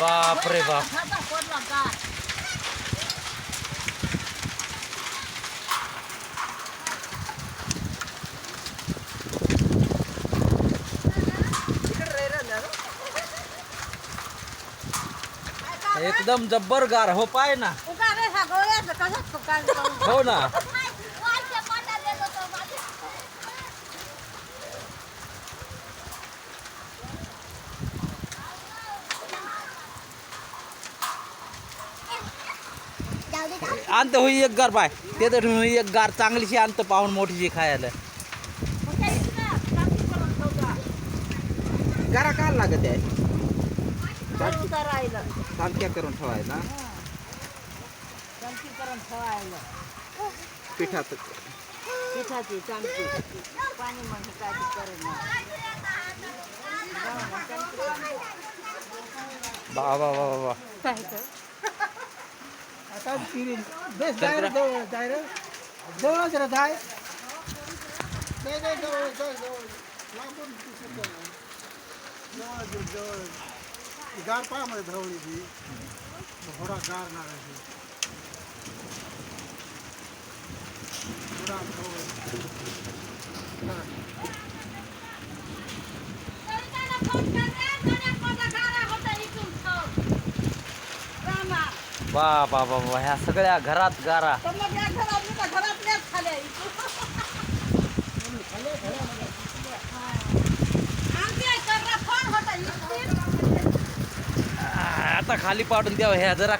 बाप. रे बाप एकदम जब्बर गार. हो पाय ना. हो ना. आणत होई एक गार पाय. ते तर होई एक गार चांगलीशी आणतं पाहून मोठीशी खायला. गारा काय लागत आहे. चालक्या करून ठेवायला. पिठात. पिठाची चांगली. पाणी म्हणजे काय करेल बा बा बा बा काय तर आता तिरी बेस जाय रे जवळ जाय रे जवळच रे जाय नाही नाही जवळ जवळ जवळ लांबून दिसत नाही. जवळ जवळ जवळ ती गार पहा मध्ये धवळी ती थोडा गार नागायची थोडा धवळ गार. बा बा बा बा ह्या सगळ्या घरात गारा. आता खाली पाडून द्यावं ह्या जरा.